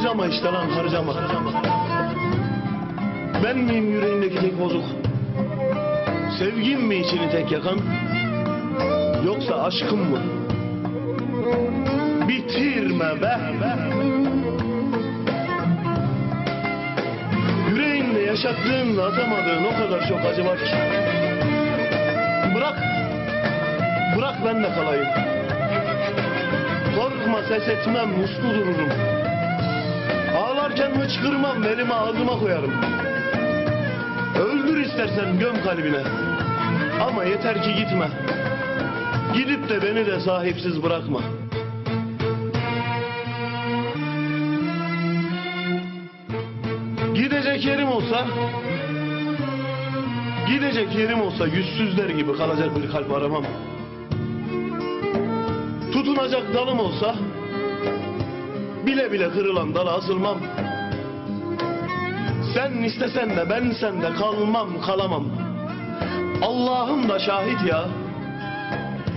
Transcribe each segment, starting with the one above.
Harcama işte lan harcama. Ben miyim yüreğindeki tek bozuk? Sevgim mi içini tek yakan? Yoksa aşkım mı? Bitirme be. Yüreğinde yaşattığınla atamadığın o kadar çok acı var ki. Bırak. Bırak ben de kalayım. Korkma ses etmem, muslu dururum. Ağlarken hıçkırmam, elimi ağzıma koyarım. Öldür istersen göm kalbine. Ama yeter ki gitme. Gidip de beni de sahipsiz bırakma. Gidecek yerim olsa Gidecek yerim olsa yüzsüzler gibi kalacak bir kalp aramam. Tutunacak dalım olsa bile bile kırılan dala asılmam. Sen istesen de ben sen de kalmam kalamam. Allah'ım da şahit ya.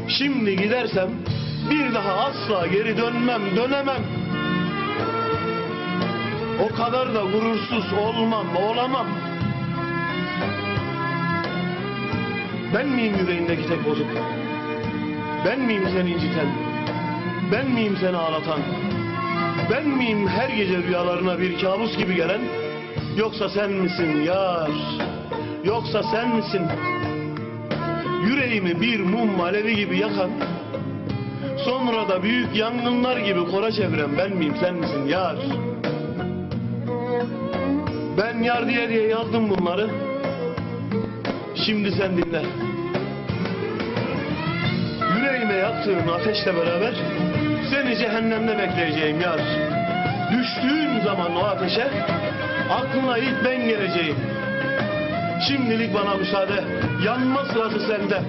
Şimdi gidersem bir daha asla geri dönmem dönemem. O kadar da gurursuz olmam olamam. Ben miyim yüreğindeki tek bozuk? Ben miyim seni inciten? Ben miyim seni ağlatan? Ben miyim her gece rüyalarına bir kabus gibi gelen? Yoksa sen misin yar? Yoksa sen misin? Yüreğimi bir mum alevi gibi yakan, sonra da büyük yangınlar gibi kora çeviren ben miyim sen misin yar? Ben yar diye diye yazdım bunları. Şimdi sen dinle. Yüreğime yaktığın ateşle beraber seni cehennemde bekleyeceğim yar. Düştüğün zaman o ateşe aklına ilk ben geleceğim. Şimdilik bana müsaade. Yanma sırası sende.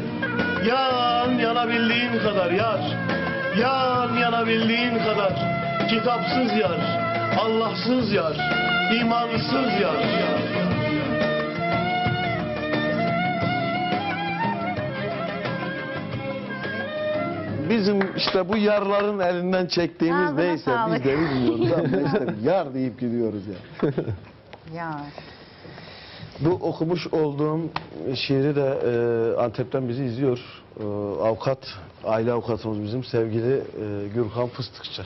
Yan yanabildiğin kadar yar. Yan yanabildiğin kadar. Kitapsız yar. Allahsız yar. imansız yar. Bizim işte bu yarların elinden çektiğimiz Ağzına neyse sağlık. biz de bilmiyoruz ama işte yar deyip gidiyoruz ya. Ya. Bu okumuş olduğum şiiri de e, Antep'ten bizi izliyor. E, avukat, aile avukatımız bizim sevgili e, Gürkan Fıstıkçı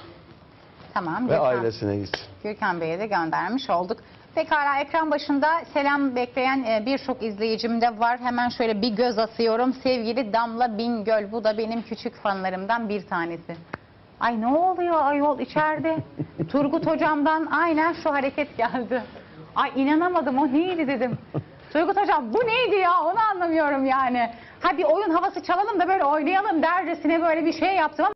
Tamam. ve Gürkan, ailesine gitsin. Gürkan Bey'e de göndermiş olduk. Pekala ekran başında selam bekleyen e, birçok izleyicim de var. Hemen şöyle bir göz asıyorum. Sevgili Damla Bingöl. Bu da benim küçük fanlarımdan bir tanesi. Ay ne oluyor ayol içeride? Turgut hocamdan aynen şu hareket geldi. Ay inanamadım o neydi dedim. Turgut hocam bu neydi ya onu anlamıyorum yani. Ha bir oyun havası çalalım da böyle oynayalım dercesine böyle bir şey yaptım ama